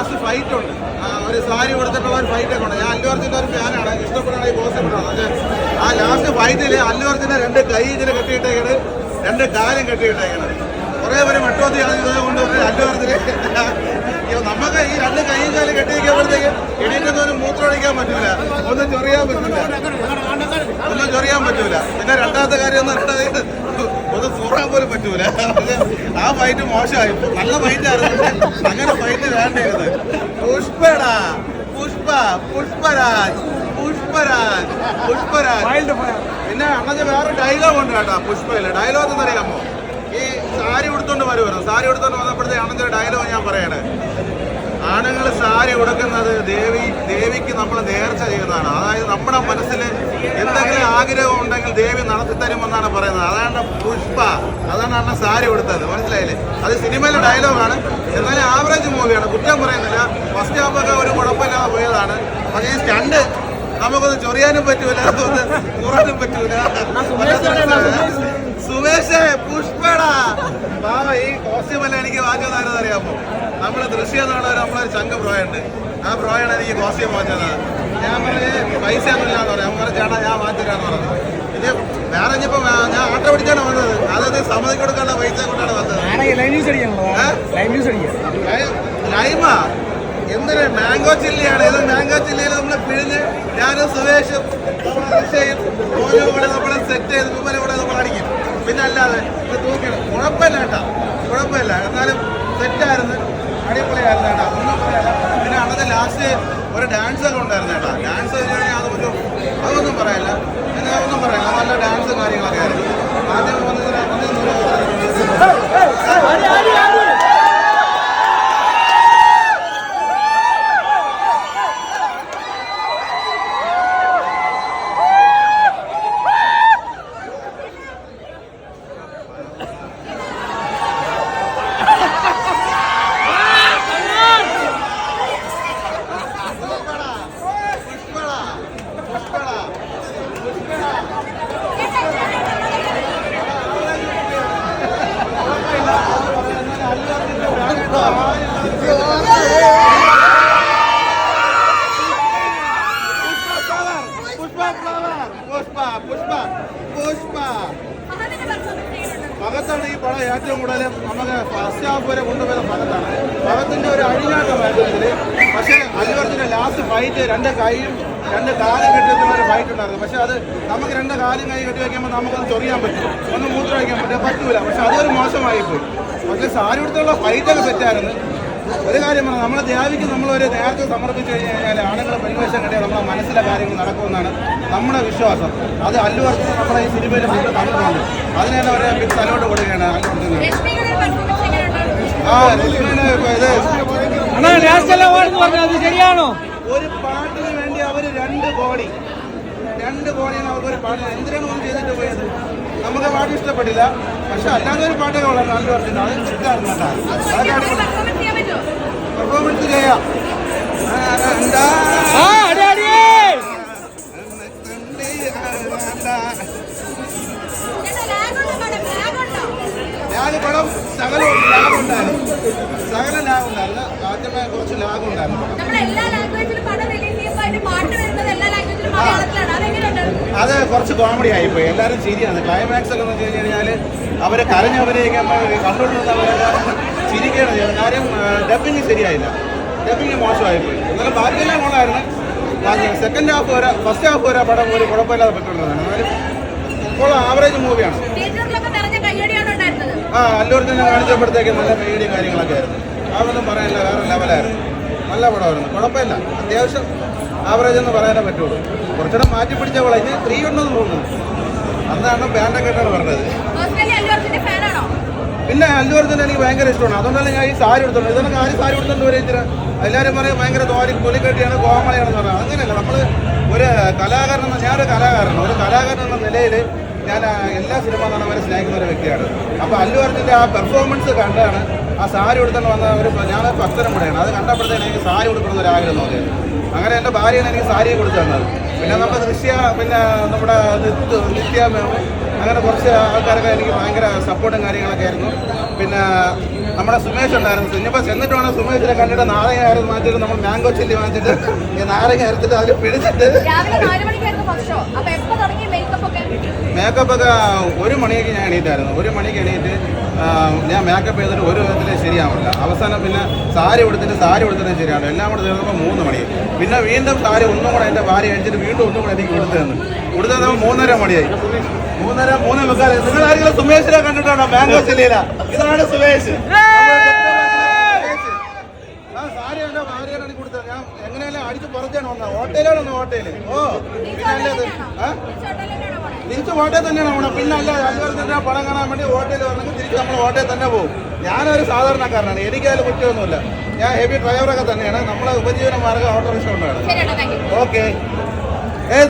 Last fight ഉണ്ട്. ഒരു സാരി കൊടുത്തിട്ടുള്ള ഒരു ഫൈറ്റ് ഒക്കെ ഉണ്ട്. ഞാൻ അല്ലു അർജുന്റെ ഒരു ഫാനാണ്. ഇഷ്ടപ്പെടുകയാണെങ്കിൽ ബോസപ്പെടുകയാണ് പക്ഷേ ആ ലാസ്റ്റ് ഫൈറ്റിൽ അല്ലു അർജുന്റെ രണ്ട് കൈ ഇതിന് കെട്ടിയിട്ടേക്കണ്. രണ്ട് കാലം കെട്ടിയിട്ടേക്കണ്. കുറേ പേര് മെട്ടോത്തിയാണ് ഇത് കൊണ്ട് അല്ലു അർജുനെ. നമുക്ക് ഈ രണ്ട് കൈയും കാലം കെട്ടിയിരിക്കുമ്പോഴത്തേക്ക് എണീറ്റൊന്നും ഒരു മൂത്രം ഒഴിക്കാൻ പറ്റില്ല ഒന്നും ചൊറിയാൻ പറ്റില്ല ഒന്നും ചൊറിയാൻ പറ്റില്ല പിന്നെ രണ്ടാമത്തെ കാര്യം എന്ന് പറഞ്ഞാൽ സൂറാൻ പോലും പറ്റൂല. ആ ഫൈറ്റ് മോശമായി. നല്ല ഫൈറ്റ് ആയിരുന്നു. അങ്ങനെ ഫൈറ്റ് വേണ്ടത് പുഷ്പടാ പുഷ്പ പുഷ്പരാജ് പുഷ്പരാജ് പുഷ്പരാജ് പിന്നെ അണ്ണന്റെ വേറെ ഡയലോഗ് ഉണ്ട് കേട്ടോ പുഷ്പയിൽ. ഡയലോഗ് എന്ന് എന്നറിയാമോ ഈ സാരി ഉടുത്തോണ്ട് വരുമായിരുന്നു സാരി ഉടുത്തോണ്ട് വന്നപ്പോഴത്തെ അണ്ണന്റെ ഡയലോഗ് ഞാൻ പറയണേ. ആണുങ്ങൾ സാരി ഉടുക്കുന്നത് ദേവി ദേവിക്ക് നമ്മൾ നേർച്ച ചെയ്യുന്നതാണ് അതായത് നമ്മുടെ മനസ്സിൽ എന്തെങ്കിലും ആഗ്രഹം ഉണ്ടെങ്കിൽ ദേവി നടത്തി തരുമെന്നാണ് പറയുന്നത്. അതാണ് പുഷ്പ. അതാണ് അണ്ണൻ സാരി ഉടുത്തത്. മനസ്സിലായില്ലേ? അത് സിനിമയിലെ ഡയലോഗാണ്. എന്നാലും ആവറേജ് മൂവിയാണ് കുറ്റം പറയുന്നില്ല. ഫസ്റ്റ് ഹാഫൊക്കെ ഒരു കുഴപ്പമില്ലാതെ പോയതാണ്. പക്ഷേ ഈ സ്റ്റണ്ട് നമുക്കൊന്ന് ചൊറിയാനും പറ്റൂല കൂറാനും പറ്റൂല. സുമേഷ് പുഷ്പടാ. ബാബ ഈ കോസ്റ്റ്യൂം എല്ലാം എനിക്ക് വാങ്ങിയതാരെന്ന് അറിയാമോ? നമ്മൾ ദൃശ്യം എന്നുള്ള നമ്മളൊരു ചങ്ക പ്രോയുണ്ട് ആ പ്രോയാണ് എനിക്ക് കോസ്റ്റ്യൂം വാങ്ങിച്ചത്. ഞാൻ പറഞ്ഞ് പൈസ ഒന്നുമില്ലാന്ന് പറയാം പറഞ്ഞ. ചേട്ടാ ഞാൻ വാങ്ങിച്ചിട്ടാന്ന് പറഞ്ഞു. ഇത് വേറെ ഇനിയിപ്പോ ഞാൻ ആട്ട പിടിച്ചാണ് വന്നത്. അതായത് സമ്മതി കൊടുക്കാനുള്ള പൈസ കൊണ്ടാണ് വന്നത്. ലൈമാ? എന്തിനാ മാംഗോ ചില്ലിയാണ് ഇത് മാംഗോ ചില്ലിയിൽ നമ്മൾ പിഴിഞ്ഞ് ഞാനും സുരേഷും ഋഷയും ഓരോ ഇവിടെ നമ്മളെ സെറ്റ് ചെയ്ത് മുമ്പിലെ ഇവിടെ നമ്മൾ അടിക്കും പിന്നെ അല്ലാതെ ഇത് തൂക്കണം കുഴപ്പമില്ല കേട്ടോ കുഴപ്പമില്ല എന്നാലും സെറ്റായിരുന്നു അടിപൊളിയായിരുന്നു കേട്ടോ ഒന്നും പറയാല്ല പിന്നെ അന്നത്തെ ലാസ്റ്റ് ഒരു ഡാൻസ് ഒക്കെ ഉണ്ടായിരുന്നു കേട്ടോ ഡാൻസ് അതൊരു അതൊന്നും പറയല്ല എന്നാൽ ഒന്നും പറയല്ല നല്ല ഡാൻസും കാര്യങ്ങളൊക്കെ ആയിരുന്നു ആദ്യം വന്നതിന് പുഷ്പള പുഷ്പള പുഷ്പ ഫ്ലവർ പുഷ്പ പുഷ്പ പുഷ്പ ഈ ഏറ്റവും കൂടുതൽ നമുക്ക് ഫസ്റ്റ് ഹാഫ് വരെ കൊണ്ടുപോയ ഭഗത്താണ്. ഭഗത്തിന്റെ ഒരു അഴിഞ്ഞാട്ടമായിരുന്നു ഇതിൽ പക്ഷേ അലിവർജിന്റെ ലാസ്റ്റ് ഫൈറ്റ് രണ്ട് കൈയും രണ്ട് കാലും കെട്ടിയിട്ടുള്ള ഒരു ഫൈറ്റ് ഉണ്ടായിരുന്നു. പക്ഷേ അത് നമുക്ക് രണ്ട് കാലും കൈ കെട്ടി വയ്ക്കുമ്പോൾ നമുക്കത് ചൊറിയാൻ പറ്റും. ഒന്ന് മൂത്രം വയ്ക്കാൻ പറ്റില്ല പറ്റൂല. പക്ഷേ അതൊരു മോശമായി പോയി പക്ഷേ സാരി എടുത്തുള്ള ഫൈറ്റൊക്കെ തെറ്റായിരുന്നു. ഒരു കാര്യം പറഞ്ഞു നമ്മളെ ദേവിക്ക് നമ്മളൊരു നേരത്തെ സമർപ്പിച്ചു കഴിഞ്ഞ് കഴിഞ്ഞാൽ ആണുങ്ങളെ പരിവേഷം കിട്ടിയാൽ നമ്മളെ മനസ്സിലെ കാര്യങ്ങൾ നടക്കുമെന്നാണ് നമ്മുടെ വിശ്വാസം. അത് അല്ലു അർജുൻ നമ്മളെ ഈ സിനിമയിൽ മുന്നിൽ തന്നിട്ടുണ്ട് അവരെ ഒരു ബിഗ് സലോട്ട് കൊടുക്കുകയാണ് അല്ലു അർജുന് ആ രശ്മിന് ഇത് ശരിയാണോ? ഒരു പാട്ടിന് വേണ്ടി അവർ രണ്ട് കോടി. രണ്ട് കോടിയാണ് അവർക്ക് ഒരു പാട്ട്. എന്തിനാണ് ഒന്നും ചെയ്തിട്ട് പോയത്? നമുക്ക് പാട്ട് ഇഷ്ടപ്പെട്ടില്ല. പക്ഷെ അല്ലാതെ ഒരു പാട്ടൊക്കെ വളരെ അല്ലു അർജുൻ. അത് ഇഷ്ടമായിരുന്നു കേട്ടോ അതൊക്കെ ചെയ്യാം പടം കുറച്ച് ലാഗുണ്ടായിരുന്നു. എല്ലാ ലാംഗ്വേജിലും പടം റിലീസ് ചെയ്യുമ്പോൾ വരുന്നത് എല്ലാ ലാംഗ്വേജിലും മലയാളത്തിലാണ്. അതെങ്ങനെയുണ്ട്? അത് കുറച്ച് കോമഡി ആയിപ്പോയി. എല്ലാവരും ചിരിയാണ്. ക്ലൈമാക്സ് ഒക്കെ എന്ന് വെച്ച് കഴിഞ്ഞ് കഴിഞ്ഞാൽ അവരെ കരഞ്ഞവരെയൊക്കെ കണ്ടുകൊണ്ടിരുന്നവരൊക്കെ ചിരിക്കുകയാണ് കാര്യം ഡബിങ് ശരിയായില്ല. ഡബിങ് മോശമായിപ്പോയി. എന്നാലും ബാക്കിയെല്ലാം കൊള്ളായിരുന്നു സെക്കൻഡ് ഹാഫ് വരെ ഫസ്റ്റ് ഹാഫ് വരെ പടം ഒരു കുഴപ്പമില്ലാതെ പറ്റുന്നതാണ് എന്നാലും ഇപ്പോൾ ആവറേജ് മൂവിയാണ് ആ അല്ലൂർജിനെ കാണിച്ചപ്പോഴത്തേക്ക് നല്ല പേടിയും കാര്യങ്ങളൊക്കെ ആയിരുന്നു. അതൊന്നും പറയാനില്ല വേറെ ലെവലായിരുന്നു നല്ല പടമായിരുന്നു. കുഴപ്പമില്ല. അത്യാവശ്യം ആവറേജ് എന്ന് പറയാനേ പറ്റുള്ളൂ. കുറച്ചുകൂടെ മാറ്റി പിടിച്ച വളഞ്ഞ് ത്രീ ഉണ്ടെന്ന് തോന്നുന്നു. അന്നാണ് ബാൻഡൊക്കെ ഇട്ടാണ് പറഞ്ഞത്. പിന്നെ അല്ലൂർജിനെ എനിക്ക് ഭയങ്കര ഇഷ്ടമാണ്. അതുകൊണ്ടാണ് ഞാൻ ഈ സാരി എടുത്തോളൂ ഇതൊന്നും ആരും സാരി എടുത്തോണ്ട് വരെ ഇച്ചിരി? എല്ലാവരും പറയും ഭയങ്കര തോലി തൊലിക്കെട്ടിയാണ് കോമളിയാണെന്ന് പറയുന്നത് അങ്ങനെയല്ല നമ്മൾ ഒരു കലാകാരൻ എന്ന ഞാനൊരു കലാകാരനാണ്. ഒരു കലാകാരൻ എന്ന നിലയിൽ ഞാൻ എല്ലാ സിനിമ നടന്മാരെ സ്നേഹിക്കുന്ന ഒരു വ്യക്തിയാണ്. അപ്പോൾ അല്ലു അർജുന്റെ ആ പെർഫോമൻസ് കണ്ടാണ് ആ സാരി എടുത്തോണ്ട് വന്ന ഒരു ഞാൻ ഭക്തരം കൂടെയാണ്. അത് കണ്ടപ്പോഴത്തേന് എനിക്ക് സാരി കൊടുക്കണം ഒരു ആഗ്രഹം തോന്നിയത് അങ്ങനെ എന്റെ ഭാര്യയാണ് എനിക്ക് സാരി കൊടുത്തു തന്നത് പിന്നെ നമ്മുടെ ദൃശ്യ പിന്നെ നമ്മുടെ നിത്യ അങ്ങനെ കുറച്ച് ആൾക്കാരൊക്കെ എനിക്ക് ഭയങ്കര സപ്പോർട്ടും കാര്യങ്ങളൊക്കെ ആയിരുന്നു. പിന്നെ നമ്മുടെ സുമേഷ് ഉണ്ടായിരുന്നു. ഇനിയിപ്പോൾ ചെന്നിട്ട് വേണം സുമേഷിനെ കണ്ടിട്ട് നാരങ്ങ അരത്ത് മാറ്റിയിട്ട് നമ്മൾ മാംഗോ ചില്ലി വാങ്ങിച്ചിട്ട് ഈ നാരങ്ങ അരത്തിട്ട് അതിൽ പിടിച്ചിട്ട് മേക്കപ്പ് ഒക്കെ ഒരു മണിക്ക് ഞാൻ എണീറ്റായിരുന്നു. ഒരു മണിക്ക് എണീറ്റ് ഞാൻ മേക്കപ്പ് ചെയ്തിട്ട് ഒരു വിധത്തിൽ ശരിയാവില്ല അവസാനം പിന്നെ സാരി കൊടുത്തിട്ട് സാരി കൊടുത്തിട്ട് ശരിയാണ് എല്ലാം കൂടെ തീർന്നപ്പോൾ മൂന്ന് മണി. പിന്നെ വീണ്ടും സാരി ഒന്നും കൂടെ എന്റെ ഭാര്യ കഴിച്ചിട്ട് വീണ്ടും ഒന്നും കൂടെ എനിക്ക് കൊടുത്തു തന്നു. കൊടുത്തു തന്നപ്പോൾ മൂന്നര മണിയായി. മൂന്നര മൂന്ന് മുക്കാൽ നിങ്ങൾ ആരെങ്കിലും സുമേഷിനെ കണ്ടിട്ടാണോ മാംഗോ ചില്ലിയില ഇതാണ് സുമേഷ്. സാരി എന്റെ ഭാര്യയാണ് കൊടുത്തത് ഞാൻ എങ്ങനെയല്ലേ അടിച്ച് പുറത്താണ് വന്നത്. ഹോട്ടലാണ് വന്നത് ഹോട്ടൽ ഓ അല്ലേ ആ? തിരിച്ച് കോട്ടയം തന്നെയാണ് പോണത്. പിന്നെ അല്ല അല്ലുവർത്തിന്റെ പടം കാണാൻ വേണ്ടി ഹോട്ടലിൽ വന്നെങ്കിൽ തിരിച്ച് നമ്മൾ കോട്ടയം തന്നെ പോകും ഞാനൊരു സാധാരണക്കാരനാണ്. എനിക്കതിൽ കുറ്റമൊന്നുമില്ല ഞാൻ ഹെവി ഡ്രൈവറൊക്കെ തന്നെയാണ്. നമ്മളെ ഉപജീവന മാർഗം ഓട്ടോറിക്ഷ കൊണ്ടാണ് ഓക്കെ